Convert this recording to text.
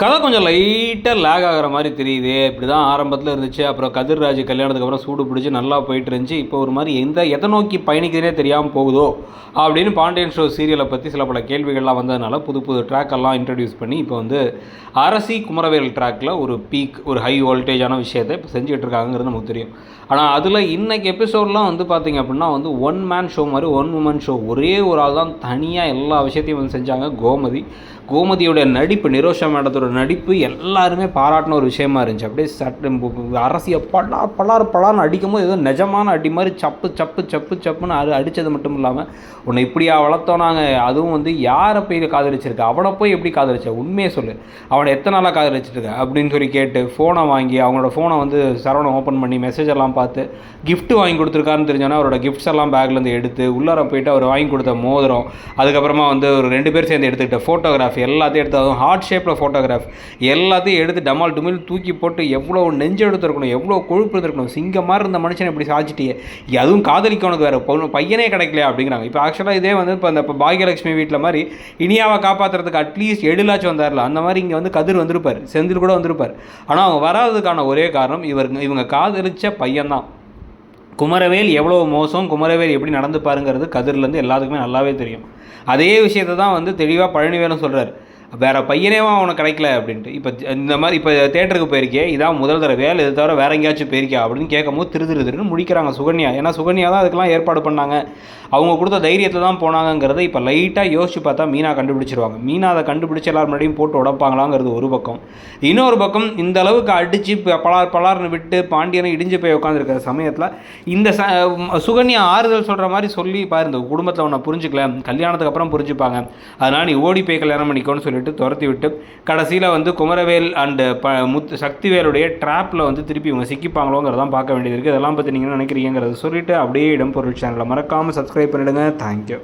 கதை கொஞ்சம் லைட்டாக லேக் ஆகிற மாதிரி தெரியுது. இப்படி தான் ஆரம்பத்தில் இருந்துச்சு. அப்புறம் கதிர்ராஜ் கல்யாணத்துக்கு அப்புறம் சூடு பிடிச்சி நல்லா போயிட்டு இருந்துச்சு. இப்போ ஒரு மாதிரி எந்த எதை நோக்கி பயணிக்கிறதே தெரியாமல் போகுதோ அப்படின்னு பாண்டியன் ஷோ சீரியலை பற்றி சில பல கேள்விகள்லாம் வந்ததுனால புது புது ட்ராக்கெல்லாம் இன்ட்ரடியூஸ் பண்ணி இப்போ வந்து அரசி குமரவேல் ட்ராக்கில் ஒரு பீக் ஒரு ஹை வோல்டேஜான விஷயத்தை இப்போ செஞ்சுக்கிட்டு இருக்காங்கிறது நமக்கு தெரியும். ஆனால் அதில் இன்றைக்கி எபிசோட்லாம் வந்து பார்த்தீங்க அப்படின்னா வந்து ஒன் மேன் ஷோ மாதிரி ஒன் உமன் ஷோ ஒரே ஒரு ஆள் தான் தனியாக எல்லா விஷயத்தையும் வந்து செஞ்சாங்க. கோமதி. கோமதியோட நடிப்பு நிரோஷா மேடத்தோட நடிப்பு எல்லாருமே பாராட்டின ஒரு விஷயமா இருந்துச்சு. அப்படியே சட்ட அரசியை பலார் பலார் பலார்னு அடிக்கும் போது ஏதோ நிஜமான அடி மாதிரி சப்பு சப்பு சப்பு சப்புன்னு அது அடித்தது மட்டும் இல்லாமல் உன்னை இப்படியா வளர்த்தோம் நாங்கள் அதுவும் வந்து யாரை போய் காதலிச்சிருக்க? அவனை போய் எப்படி காதலிச்ச? உண்மையை சொல்லு. அவனை எத்தனை நாளாக காதலிச்சிருக்க அப்படின்னு சொல்லி கேட்டு ஃபோனை வாங்கி அவங்களோட ஃபோனை வந்து சரவணம் ஓப்பன் பண்ணி மெசேஜ் எல்லாம் பார்த்து கிஃப்ட்டு வாங்கி கொடுத்துருக்காருன்னு தெரிஞ்சோன்னா அவரோட கிஃப்ட்ஸ் எல்லாம் பேக்லேருந்து எடுத்து உள்ளார போயிட்டு அவர் வாங்கி கொடுத்த மோதிரம் அதுக்கப்புறமா வந்து ஒரு ரெண்டு பேர் சேர்ந்து எடுத்துக்கிட்ட ஃபோட்டோகிராஃப் எல்லாத்தையும் எடுத்து அதுவும் ஹார்ட் ஷேப்பில் ஃபோட்டோகிராஃப் எல்லாத்தையும் எடுத்து டமால் டுமில் தூக்கி போட்டு எவ்வளோ நெஞ்சு எடுத்துருக்கணும் எவ்வளோ கொழுப்பு இருந்திருக்கணும் சிங்க மாதிரி இருந்த மனுஷனை இப்படி சாச்சிட்டியே அதுவும் காதலிக்கவனுக்கு வேறு பொண்ணு பையனே கிடைக்கலையா அப்படிங்கிறாங்க. இப்போ ஆக்சுவலாக இதே வந்து இப்போ அந்த இப்போ பாகியலட்சுமி வீட்டில் மாதிரி இனியாவை காப்பாற்றுறதுக்கு அட்லீஸ்ட் எழிலாச்சும் வந்தார்ல அந்த மாதிரி இங்கே வந்து கதிர் வந்திருப்பார் செந்தில் கூட வந்திருப்பார். ஆனால் அவங்க வராததுக்கான ஒரே காரணம் இவர் இவங்க காதலிச்ச விஷயந்தான் குமரவேல் எவ்வளோ மோசம் குமரவேல் எப்படி நடந்து பாருங்கிறது கதிர்லேருந்து எல்லாத்துக்குமே நல்லாவே தெரியும். அதே விஷயத்தை தான் வந்து தெளிவாக பழனிவேலும் சொல்கிறார் வேறு பையனேவா அவனுக்கு கிடைக்கல அப்படின்ட்டு. இப்போ இந்த மாதிரி இப்போ தேட்டருக்கு போயிருக்கே இதான் முதல் தடவை வேலை இது தவிர வேற எங்கேயாச்சும் போயிருக்கியா அப்படின்னு கேட்கும்போது திரு திரு திருன்னு முடிக்கிறாங்க சுகன்யா. ஏன்னா சுகன்யா தான் அதுக்கெல்லாம் ஏற்பாடு பண்ணாங்க. அவங்க கொடுத்த தைரியத்தில் தான் போனாங்கங்கிறத இப்போ லைட்டாக யோசிச்சு பார்த்தா மீனா கண்டுபிடிச்சிருவாங்க. மீனா அதை கண்டுபிடிச்சி எல்லாரும் முன்னாடியும் போட்டு உடப்பாங்களாங்கிறது ஒரு பக்கம். இன்னொரு பக்கம் இந்த அளவுக்கு அடித்து பலார் பலார்னு விட்டு பாண்டியனை இடிஞ்சு போய் உட்காந்துருக்கிற சமயத்தில் இந்த ச சுகன்யா ஆறுதல் சொல்கிற மாதிரி சொல்லி பாரு இந்த குடும்பத்தில் உன்னை புரிஞ்சுக்கல கல்யாணத்துக்கு அப்புறம் புரிஞ்சுப்பாங்க. அதனால் நீ ஓடி போய் கல்யாணம் பண்ணிக்கோன்னு சொல்லி சொல்லிட்டு துரத்தி விட்டு கடைசியில் வந்து குமரவேல் அண்டு ப முத்து சக்திவேலுடைய ட்ராப்பில் வந்து திருப்பி இவங்க சிக்கிப்பாங்களோங்கிறதான் பார்க்க வேண்டியது இருக்குது இதெல்லாம் பற்றி நீங்கள் நினைக்கிறீங்கிறத சொல்லிவிட்டு அப்படியே இடம் பொருள் சேனலை மறக்காமல் சப்ஸ்கிரைப் பண்ணிவிடுங்க தேங்க்யூ